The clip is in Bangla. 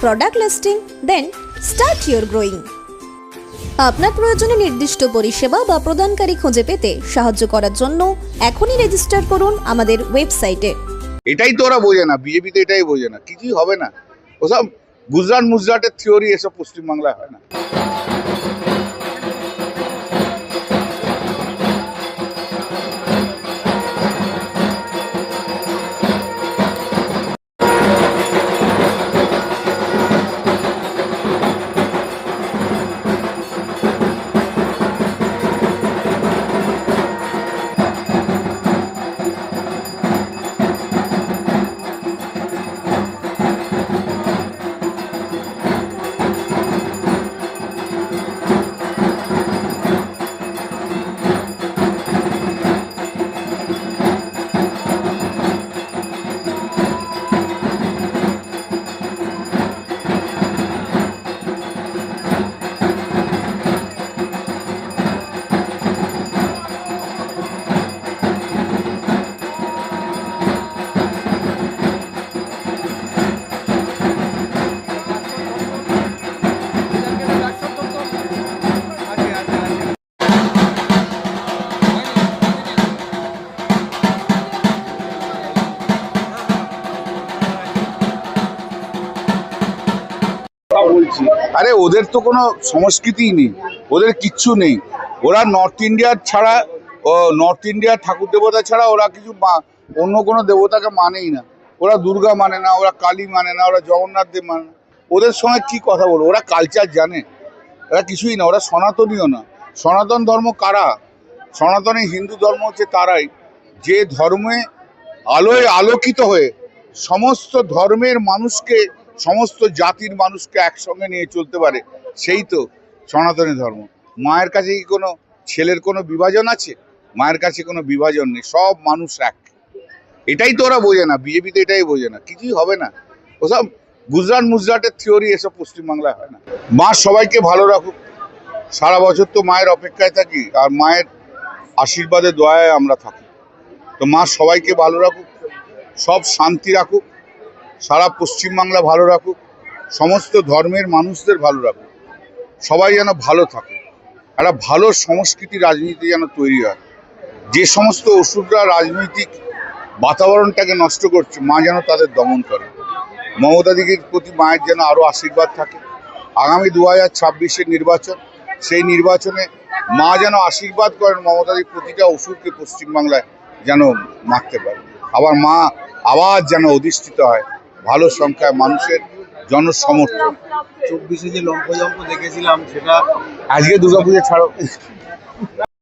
product listing then start your growing আপনার প্রয়োজনে নির্দিষ্ট পরিষেবা বা প্রদানকারী খুঁজে পেতে সাহায্য করার জন্য এখনই রেজিস্টার করুন আমাদের ওয়েবসাইটে এটাই তো ওরা বোঝে না বিজেপি তো এটাই বোঝে না, কিছুই হবে না। ওসব গুজরাট মুজরাটের থিওরি এসব পশ্চিমবাংলায় হয় না। আরে, ওদের তো কোনো সংস্কৃতিই নেই। ওদের কিচ্ছু নেই। ওরা নর্থ ইন্ডিয়ার ছাড়া নর্থ ইন্ডিয়ার ঠাকুর দেবতা ছাড়া ওরা কিছু অন্য কোনো দেবতাকে মানেই না। ওরা দুর্গা মানে না, ওরা কালী মানে না, ওরা জগন্নাথ দেব মানে না। ওদের সঙ্গে কি কথা বলব? ওরা কালচার জানে। ওরা কিছুই না, ওরা সনাতনীয় না। সনাতন ধর্ম কারা? সনাতনী হিন্দু ধর্ম হচ্ছে তারাই। যে ধর্মে আলোয় আলোকিত হয়ে সমস্ত ধর্মের মানুষকে সমস্ত জাতির মানুষকে একসঙ্গে নিয়ে চলতে পারে, সেই তো সনাতনী ধর্ম। মায়ের কাছে কি কোনো ছেলের কোনো বিভাজন আছে? মায়ের কাছে কোনো বিভাজন নেই, সব মানুষ এক। এটাই তো ওরা বোঝে না, বিজেপি তো এটাই বোঝে না, কিছুই হবে না। ওসব গুজরাট মুজরাটের থিওরি এসব পশ্চিমবাংলায় হয় না। মা সবাইকে ভালো রাখুক। সারা বছর তো মায়ের অপেক্ষায় থাকি, আর মায়ের আশীর্বাদে, দয়ায় আমরা থাকি। তো মা সবাইকে ভালো রাখুক, সব শান্তি রাখুক। সারা পশ্চিমবাংলা ভালো রাখুক, সমস্ত ধর্মের মানুষদের ভালো রাখুক, সবাই যেন ভালো থাকে, একটা ভালো সংস্কৃতি রাজনীতি যেন তৈরি হয়। যে সমস্ত ওষুধরা রাজনৈতিক বাতাবরণটাকে নষ্ট করছে, মা যেন তাদের দমন করে। মমতা প্রতি মায়ের যেন আরও আশীর্বাদ থাকে। আগামী দু হাজার ছাব্বিশের নির্বাচন, সেই নির্বাচনে মা যেন আশীর্বাদ করেন, মমতা দিদির প্রতিটা ওষুধকে পশ্চিমবাংলায় যেন মারতে পারে। আবার মা আবার যেন অধিষ্ঠিত হয়। ভালো সংখ্যায় মানুষের জনসমর্থন। চব্বিশে যে লম্ফজম্প দেখেছিলাম সেটা আজকে দুর্গাপুজো ছাড়ো।